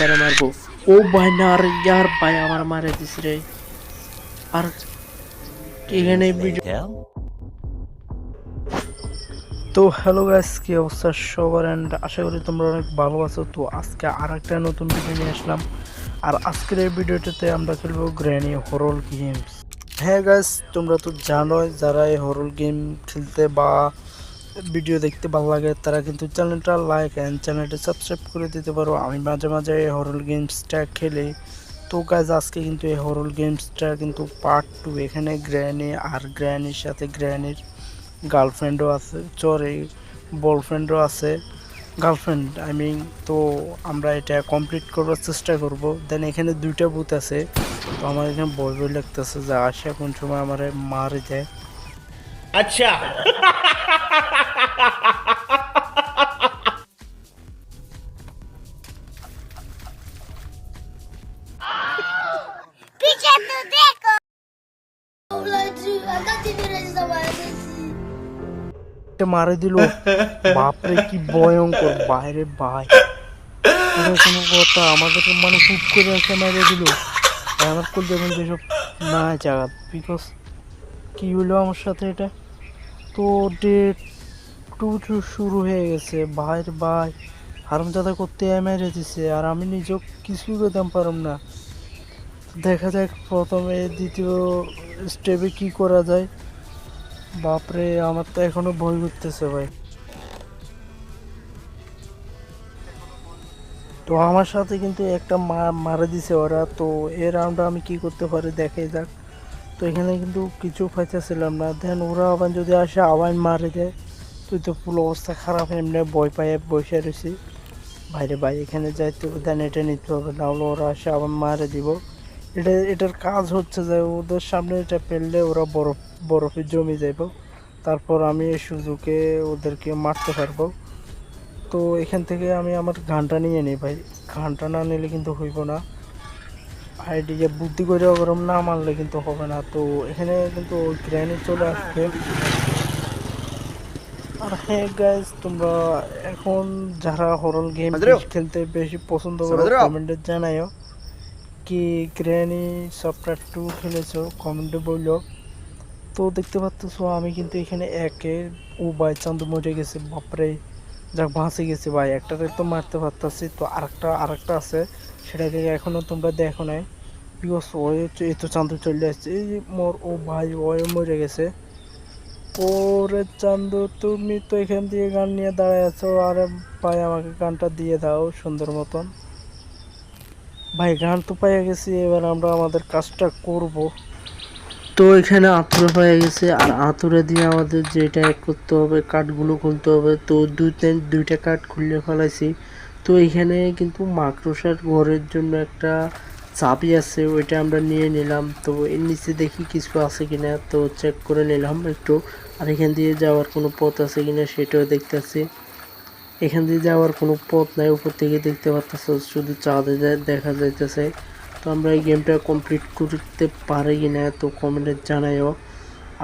তারা মারবো। ও ভাই না আর ইয়ার ভাই আমার মারে দিস রে। আর এখানে ভিডিও তো হ্যালো গাইস কি অবস্থা সবার? অ্যান্ড আশা করি তোমরা অনেক ভালো আছো। তো আজকে আর একটা নতুন ভিডিও নিয়ে আসলাম। আর আজকের এই ভিডিওটাতে আমরা খেলব গ্র্যানি হরল গেমস হ্যাঁ গাইস তোমরা তো জানোই যারা এই হরল গেম খেলতে বা ভিডিও দেখতে ভালো লাগে, তারা কিন্তু চ্যানেলটা লাইক অ্যান্ড চ্যানেলটা সাবস্ক্রাইব করে দিতে পারো। আমি মাঝে মাঝে এই হরল গেমসটা খেলে। তো কাজ আজকে কিন্তু এই হরল গেমসটা কিন্তু পার্ট টু এখানে গ্র্যানি আর গ্র্যানির সাথে গ্র্যানির গার্লফ্রেন্ডও আছে চরে বয়ফ্রেন্ডও আছে। গার্লফ্রেন্ড আই মিন তো আমরা এটা কমপ্লিট করবার চেষ্টা করব। দেন এখানে দুইটা বুথ আছে। তো আমার এখানে বই বই লাগতেছে, যে আসে কোন সময় আমার মারে যায় আচ্ছা। একটা মারে দিল। বাপরে, কি ভয়ঙ্কর। বাইরে ভাই। কোনো কথা আমাদের মানে হুপ করে এসে মেরে দিল। আমার করতে এখন যেসব না জায়গা বিকজ কি হলো আমার সাথে এটা? তো ডেট টু টু শুরু হয়ে গেছে। ভাইয়ের ভাই হারামজাদা করতে মেরে দিছে। আর আমি নিজেও কিছুই করতাম পারলাম না। দেখা যাক প্রথমে দ্বিতীয় স্টেপে কি করা যায়। বাপরে, আমার তো এখনও ভয় করতেছে ভাই। তো আমার সাথে কিন্তু একটা মারা দিছে ওরা, তো এই রাউন্ডে আমি কি করতে পারি দেখাই যাক। তো এখানে কিন্তু কিছু পাইতেছিলাম না। দেন ওরা আবার যদি আসে আবার মারে দেয় তুই তো পুরো অবস্থা খারাপ, এমনি ভয় পাই বসে রয়েছি। বাইরে, ভাই, এখানে যাইতে দেন এটা নিতে হবে না হলে ওরা আসে আবার মারে দিব। এটা এটার কাজ হচ্ছে যে ওদের সামনে এটা ফেললে ওরা বরফ বরফে জমে যাইব। তারপর আমি এই সুযোগে ওদেরকে মারতে পারব। তো এখান থেকে আমি আমার ঘানটা নিয়ে নিই ভাই। ঘানটা না নিলে কিন্তু হইব না। আইডিকে বুদ্ধি করে ওরম না মারলে কিন্তু হবে না। তো এখানে কিন্তু ওই গ্র্যানি চলে আসবে আর হ্যাঁ গাইজ তোমরা এখন যারা হরল গেম খেলতে বেশি পছন্দ করো কমেন্টে জানাইও কি গ্র্যানি সফটওয়্যার টু খেলেছো কমেন্টে বলল। তো দেখতে পাচ্ছ আমি কিন্তু এখানে একে, ও ভাই চান্দু মরে গেছে, বাপরে। যাক বাঁচে গেছে ভাই একটাকে তো মারতে পারতাছি, তো আরেকটা আরেকটা আছে সেটা সেটাকে এখনও তোমরা দেখো নাই। বিকজ ওই এ তো চান্দু চলে আসছে, এই মোর ও ভাই, ওই মরে গেছে। ওরে চান্দু, তুমি তো এখান দিয়ে গান নিয়ে দাঁড়ায় আছো, আরে ভাই, আমাকে গানটা দিয়ে দাও, সুন্দর মতন। ভাই, গান তো পাইয়া গেছি, এবার আমরা আমাদের কাজটা করব। তো এখানে আতুরে হয়ে গেছে, আর আতুরে দিয়ে আমাদের যেটা এক করতে হবে, কাঠগুলো খুলতে হবে। তো দুই তিন- দুইটা কাঠ খুলে ফেলাইছি। তো এখানে কিন্তু মাকড়সার ঘরের জন্য একটা চাবি আছে, ওইটা আমরা নিয়ে নিলাম। তো এর নিচে দেখি কিছু আছে কিনা, তো চেক করে নিলাম একটু। আর এখান দিয়ে যাওয়ার কোনো পথ আছে কিনা, সেটাও দেখতেছি এখান দিয়ে যাওয়ার কোনো পথ নাই, উপর থেকে দেখতে পাচ্ছ শুধু চাঁদে দেখা যাইতেছে। তো আমরা এই গেমটা কমপ্লিট করতে পারি কি না তো কমেন্টে জানাইও।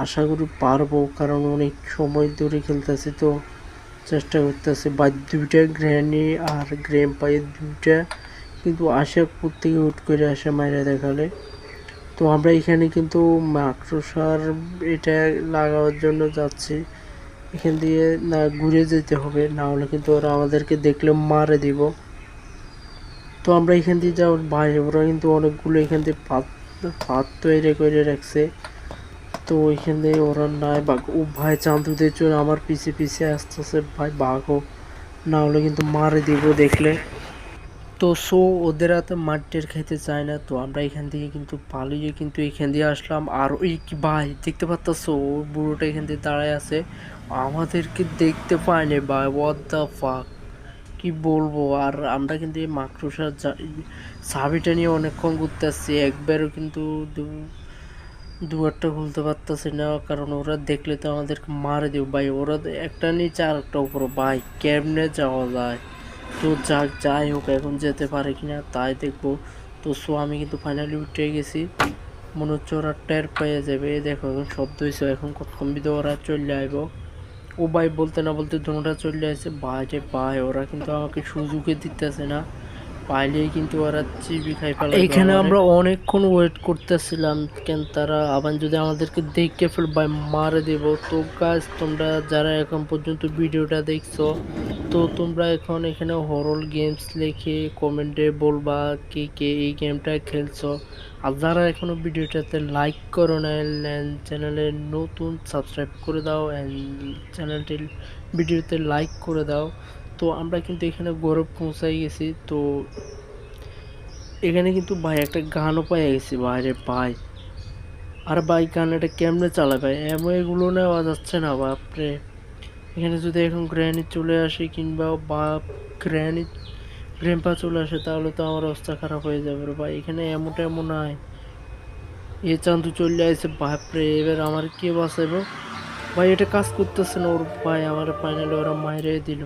আশা করি পারব, কারণ অনেক সময় ধরে খেলতেছি তো। চেষ্টা করতেছি বা দুইটা গ্র্যানি আর গ্রেম পাই দুইটা। কিন্তু আশা থেকে হুট করে আসে মাইরা দেখালে। তো আমরা এখানে কিন্তু মাকড়সার এটা লাগানোর জন্য যাচ্ছি। এখান দিয়ে, না, ঘুরে যেতে হবে, না হলে কিন্তু ওরা আমাদেরকে দেখলে মারে দিব। তো আমরা এখান দিয়ে যাওয়ার বাইরে ওরা কিন্তু অনেকগুলো এখান দিয়ে পাত পাত তৈরি করে রাখছে। তো ওইখান ওরা নাই বাঘ। ও ভাই চান্দুদের জন্য আমার পিছে পিছে আসতেছে। ভাই বাঘও না হলে কিন্তু মারে দিব দেখলে। তো সো, ওদের হাতে মাঠটের খেতে চায় না। তো আমরা এখান থেকে কিন্তু পালিয়ে কিন্তু এখান দিয়ে আসলাম। আর ওই ভাই, দেখতে পাচ্তাছো ও বুড়োটা এখান দিয়ে দাঁড়ায় আছে। আমাদেরকে দেখতে পায়নি ভাই ওয়াট ফাক কি বলব? আর আমরা কিন্তু এই মাকড়সার চাবিটা নিয়ে অনেকক্ষণ ঘুরতে আসছি একবারও কিন্তু দু- দুয়ারটা খুলতে পারতেছি না, কারণ ওরা দেখলে তো আমাদেরকে মারে দেব। ভাই, ওরা একটা নিচে আর একটা উপর। ভাই, কেমনে যাওয়া যায়? তো যাক, যাই হোক, এখন যেতে পারে কি না তাই দেখব। তো সো, আমি কিন্তু ফাইনালি উঠে গেছি। মনে হচ্ছে ওরা টের পেয়ে যাবে। দেখো, এখন শব্দ হয়েছে এখন কতক্ষণ ওরা চলে আইব। ও ভাই বলতে না বলতে দোনোটা চলে আসে ভাই রে ভাই ওরা কিন্তু আমাকে সুযোগে দিতেছে না। পাইলেই কিন্তু ওরা চিবি খাই ফেলে এখানে আমরা অনেকক্ষণ ওয়েট করতেছিলাম। কেন তারা আবার যদি আমাদেরকে দেখে ফেলবে মারে দেব। তো গাছ তোমরা যারা এখন পর্যন্ত ভিডিওটা দেখছ তো তোমরা এখন এখানে হরল গেমস লিখে কমেন্টে বলবা কে কে এই গেমটা খেলছো। আর যারা এখনও ভিডিওটাতে লাইক করো না চ্যানেলে নতুন সাবস্ক্রাইব করে দাও অ্যান্ড চ্যানেলটি ভিডিওতে লাইক করে দাও। তো আমরা কিন্তু এখানে গৌরব পৌঁছাই গেছি। তো এখানে কিন্তু ভাই একটা গানও পেয়ে গেছি বাইরে ভাই। আর ভাই গান এটা কেমনে চালাবে? এমন এগুলো নেওয়া যাচ্ছে না, বাপরে। এখানে যদি এখন গ্র্যানি চলে আসে কিংবা বা গ্র্যানি, গ্র্যাম্পা চলে আসে, তাহলে তো আমার অবস্থা খারাপ হয়ে যাবে রে ভাই। এখানে এমনটা এমন নাই। এ চান্দু চলে আসে, বাপরে, এবার আমার কে বাঁচাবো ভাই, এটা কাজ করতেছে না ওর ভাই, আমার ফাইনালি ওরা মাইরে দিল।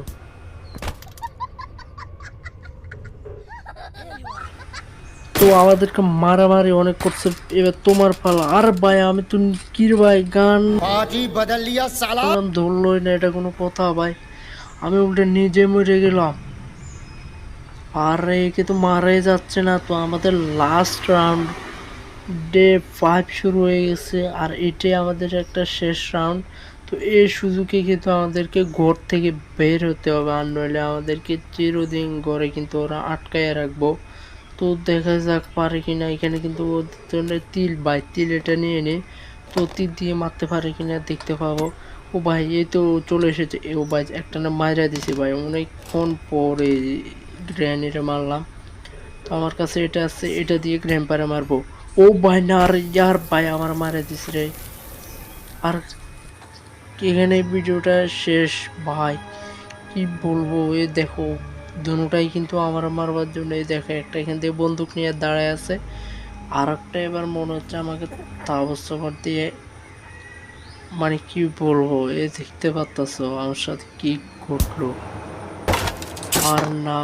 তো আমাদেরকে মারামারি অনেক করছে। এবার তোমার পালা। আর ভাই আমি তো কির ভাই গান ধরলোই না এটা কোনো কথা ভাই। আমি উল্টে নিজে মরে গেলাম। আর একে তো মারাই যাচ্ছে না তো। আমাদের লাস্ট রাউন্ড ডে ফাইভ শুরু হয়ে গেছে আর এটাই আমাদের একটা শেষ রাউন্ড তো এই সুযোগে কিন্তু আমাদেরকে ঘর থেকে বের হতে হবে আর নইলে আমাদেরকে চিরদিন ঘরে কিন্তু ওরা আটকাইয়া রাখব। তো দেখা যাক পারে কিনা। এখানে কিন্তু তিল বাই তিল এটা নিয়ে নে তো তিল দিয়ে মারতে পারে কিনা দেখতে পাবো। ও ভাই, এই তো চলে এসেছে। ও ভাই একটা না মাইরা দিছে ভাই। অনেকক্ষণ পরে গ্র্যানিটা মারলাম। তো আমার কাছে এটা আছে, এটা দিয়ে গ্র্যাম্পারে মারবো। ও ভাই, না আর ইয়ার ভাই, আমার মারা দিস রে। আর এখানে ভিডিওটা শেষ। ভাই, কি বলব? এ দেখো দুটাই কিন্তু আমার মারবার জন্য এই দেখে, একটা এখান থেকে বন্দুক নিয়ে দাঁড়ায় আছে। আর একটা এবার মনে হচ্ছে আমাকে তাবস্যকর দিয়ে মানে কি বলব, এ দেখতে পারতাছো আমার সাথে কি ঘটলো। আর না